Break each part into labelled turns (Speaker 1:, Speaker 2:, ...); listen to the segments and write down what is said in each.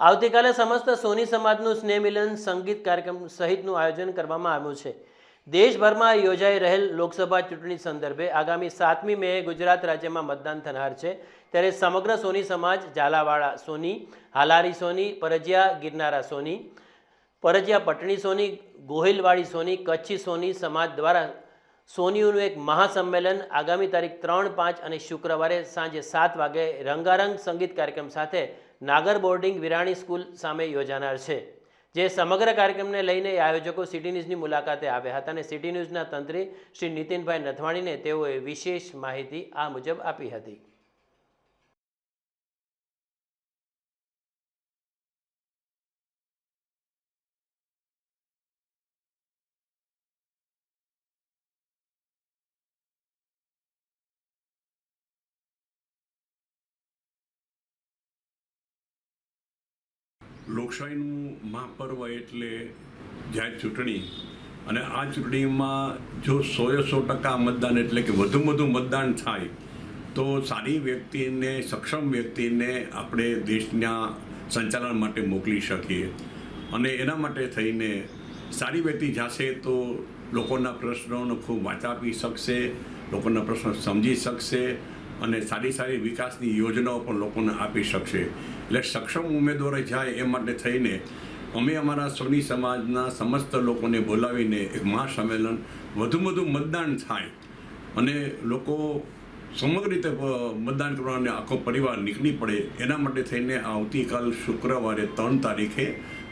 Speaker 1: આવતીકાલે સમસ્ત સોની સમાજનું સ્નેહ મિલન, સંગીત કાર્યક્રમ સહિતનું આયોજન કરવામાં આવ્યું છે. દેશભરમાં યોજાઈ રહેલ લોકસભા ચૂંટણી સંદર્ભે આગામી સાતમી મે ગુજરાત રાજ્યમાં મતદાન થનાર છે. ત્યારે સમગ્ર સોની સમાજ, ઝાલાવાડા સોની, હાલારી સોની, પરજિયા ગિરનારા સોની, પરજિયા પટણી સોની, ગોહિલવાડી સોની, કચ્છી સોની સમાજ દ્વારા સોનીઓનું એક મહાસંમેલન આગામી તારીખ ત્રણ પાંચ અને શુક્રવારે સાંજે સાત વાગે રંગારંગ સંગીત કાર્યક્રમ સાથે નાગર બોર્ડિંગ વિરાણી સ્કૂલ સામે યોજાનાર છે, જે સમગ્ર કાર્યક્રમને લઈને આયોજકો સિટી ન્યૂઝની મુલાકાતે આવ્યા હતા અને સિટી ન્યૂઝના તંત્રી શ્રી નીતિનભાઈ નથવાણીને તેઓએ વિશેષ માહિતી આ મુજબ આપી હતી.
Speaker 2: લોકશાહીનું મહાપર્વ એટલે જાહેર ચૂંટણી. અને આ ચૂંટણીમાં જો સોએ સો ટકા મતદાન એટલે કે વધુમાં વધુ મતદાન થાય, તો સારી વ્યક્તિને, સક્ષમ વ્યક્તિને આપણે દેશના સંચાલન માટે મોકલી શકીએ. અને એના માટે થઈને સારી વ્યક્તિ જાશે તો લોકોના પ્રશ્નોનો ખૂબ વાચા શકશે, લોકોના પ્રશ્નો સમજી શકશે અને સારી સારી વિકાસની યોજનાઓ પણ લોકોને આપી શકશે. એટલે સક્ષમ ઉમેદવારો જાય એ માટે થઈને અમે અમારા સોની સમાજના સમસ્ત લોકોને બોલાવીને એક મહાસંમેલન, વધુ વધુ મતદાન થાય અને લોકો સમગ્ર રીતે મતદાન કરવાને આખો પરિવાર નીકળી પડે એના માટે થઈને આવતીકાલ શુક્રવારે ત્રણ તારીખે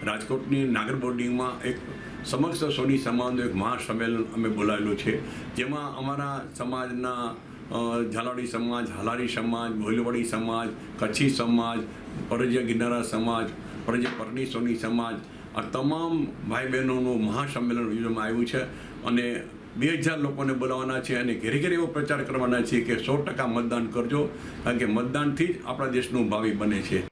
Speaker 2: રાજકોટની નાગર બોર્ડિંગમાં એક સમગ્ર સોની સમાજનું એક મહાસંમેલન અમે બોલાવેલું છે. જેમાં અમારા સમાજના ઝાલાવાડી સમાજ હાલારી સમાજ ભોલવાડી સમાજ, કચ્છી સમાજ, પરજિયા ગિરનારા સમાજ, પરજિયા પરણીસોની સમાજ, આ તમામ ભાઈ બહેનોનું મહાસંમેલન યોજવામાં આવ્યું છે અને બે હજાર લોકોને બોલાવવાના છે અને ઘેરે ઘેરે એવો પ્રચાર કરવાના છે કે સો ટકા મતદાન કરજો, કારણ કે મતદાનથી જ આપણા દેશનું ભાવિ બને છે.